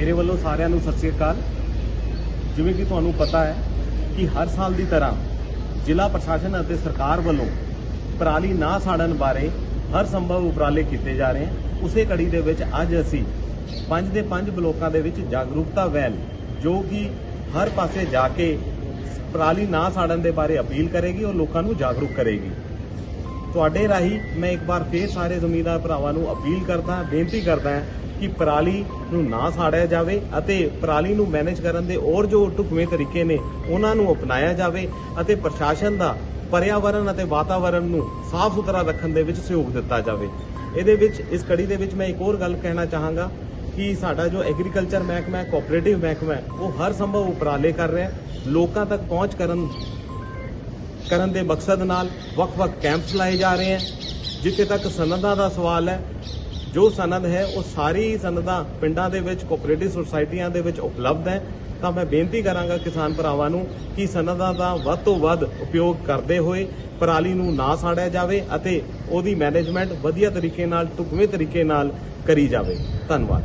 ਮੇਰੇ ਵੱਲੋਂ ਸਾਰਿਆਂ ਨੂੰ ਸਤਿ ਸ੍ਰੀ ਅਕਾਲ। ਜਿਵੇਂ ਕਿ ਤੁਹਾਨੂੰ ਪਤਾ ਹੈ ਕਿ ਹਰ ਸਾਲ ਦੀ ਤਰ੍ਹਾਂ ਜ਼ਿਲ੍ਹਾ ਪ੍ਰਸ਼ਾਸਨ ਅਤੇ ਸਰਕਾਰ ਵੱਲੋਂ ਪਰਾਲੀ ਨਾ ਸਾੜਨ ਬਾਰੇ ਹਰ ਸੰਭਵ ਉਪਰਾਲੇ ਕੀਤੇ ਜਾ ਰਹੇ ਹਨ। ਉਸੇ ਕੜੀ ਦੇ ਵਿੱਚ ਅੱਜ ਅਸੀਂ ਪੰਜ ਦੇ ਪੰਜ ਬਲੋਕਾਂ ਦੇ ਵਿੱਚ ਜਾਗਰੂਕਤਾ ਵੈਨ, ਜੋ ਕਿ ਹਰ ਪਾਸੇ ਜਾ ਕੇ ਪਰਾਲੀ ਨਾ ਸਾੜਨ ਦੇ ਬਾਰੇ ਅਪੀਲ ਕਰੇਗੀ ਔਰ ਲੋਕਾਂ ਨੂੰ ਜਾਗਰੂਕ ਕਰੇਗੀ। ਤੁਹਾਡੇ ਰਾਹੀਂ ਮੈਂ ਇੱਕ ਵਾਰ ਫੇਰ ਸਾਰੇ ਜ਼ਮੀਂਦਾਰ ਭਰਾਵਾਂ ਨੂੰ ਅਪੀਲ ਕਰਦਾ, ਬੇਨਤੀ ਕਰਦਾ ਹਾਂ ਕਿ ਪਰਾਲੀ ਨੂੰ ਨਾ ਸਾੜਿਆ ਜਾਵੇ ਅਤੇ ਪਰਾਲੀ ਨੂੰ ਮੈਨੇਜ ਕਰਨ ਦੇ ਹੋਰ ਜੋ ਢੁਕਵੇਂ ਤਰੀਕੇ ਨੇ, ਉਹਨਾਂ ਨੂੰ ਅਪਣਾਇਆ ਜਾਵੇ ਅਤੇ ਪ੍ਰਸ਼ਾਸਨ ਦਾ ਪਰਿਆਵਰਣ ਅਤੇ ਵਾਤਾਵਰਣ ਨੂੰ ਸਾਫ਼ ਸੁਥਰਾ ਰੱਖਣ ਦੇ ਵਿੱਚ ਸਹਿਯੋਗ ਦਿੱਤਾ ਜਾਵੇ। ਇਹਦੇ ਵਿੱਚ, ਇਸ ਕੜੀ ਦੇ ਵਿੱਚ ਮੈਂ ਇੱਕ ਹੋਰ ਗੱਲ ਕਹਿਣਾ ਚਾਹਾਂਗਾ ਕਿ ਸਾਡਾ ਜੋ ਐਗਰੀਕਲਚਰ ਮਹਿਕਮਾ ਹੈ ਕੋਆਪਰੇਟਿਵ ਮਹਿਕਮਾ ਹੈ, ਉਹ ਹਰ ਸੰਭਵ ਉਪਰਾਲੇ ਕਰ ਰਿਹਾ ਹੈ। ਲੋਕਾਂ ਤੱਕ ਪਹੁੰਚ ਕਰਨ ਕਰਨ ਦੇ ਮਕਸਦ ਨਾਲ ਵੱਖ-ਵੱਖ ਕੈਂਪਸ ਲਾਏ ਜਾ ਰਹੇ ਹਨ ਜਿੱਥੇ ਤੱਕ ਸਨਦਾਂ ਦਾ ਸਵਾਲ ਹੈ, ਜੋ ਸਨਦ ਹੈ, ਉਹ ਸਾਰੀ ਸਨਦਾਂ ਪਿੰਡਾਂ ਦੇ ਵਿੱਚ ਕੋਆਪਰੇਟਿਵ ਸੁਸਾਇਟੀਆਂ ਦੇ ਵਿੱਚ ਉਪਲਬਧ ਹੈ। ਤਾਂ ਮੈਂ ਬੇਨਤੀ ਕਰਾਂਗਾ ਕਿਸਾਨ ਭਰਾਵਾਂ ਨੂੰ ਕਿ ਸਨਦਾਂ ਦਾ ਵੱਧ ਤੋਂ ਵੱਧ ਉਪਯੋਗ ਕਰਦੇ ਹੋਏ ਪਰਾਲੀ ਨੂੰ ਨਾ ਸਾੜਿਆ ਜਾਵੇ ਅਤੇ ਉਹਦੀ ਮੈਨੇਜਮੈਂਟ ਵਧੀਆ ਤਰੀਕੇ ਨਾਲ, ਢੁਕਵੇਂ ਤਰੀਕੇ ਨਾਲ ਕਰੀ ਜਾਵੇ। ਧੰਨਵਾਦ।